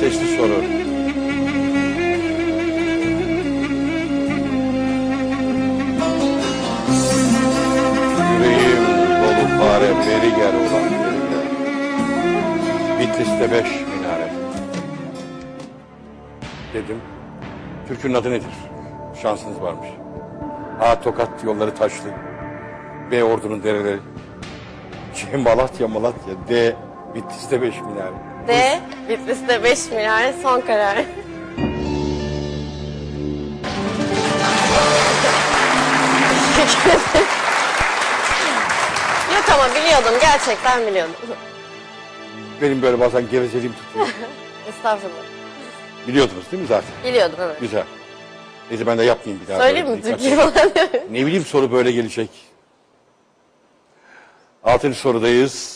Seçti soru. Yüreğim dolu fare beri gel ulan beri gel. Bitlis'te beş minare. Dedim. Türk'ün adı nedir? Şansınız varmış. A. Tokat yolları taşlı. B. Ordu'nun dereleri. C. Malatya Malatya. D. Bitlis'te beş minare. D. Bitlis'te 5 milyar son karar. Yok ama biliyordum. Gerçekten biliyordum. Benim böyle bazen gevezeliğim tutuyor. Estağfurullah. Biliyordunuz değil mi zaten? Biliyordum evet. Güzel. Neyse ben de yapmayayım bir daha. Söyleyeyim böyle mi birkaç- Türkiye falan? Ne bileyim soru böyle gelecek. Altıncı sorudayız.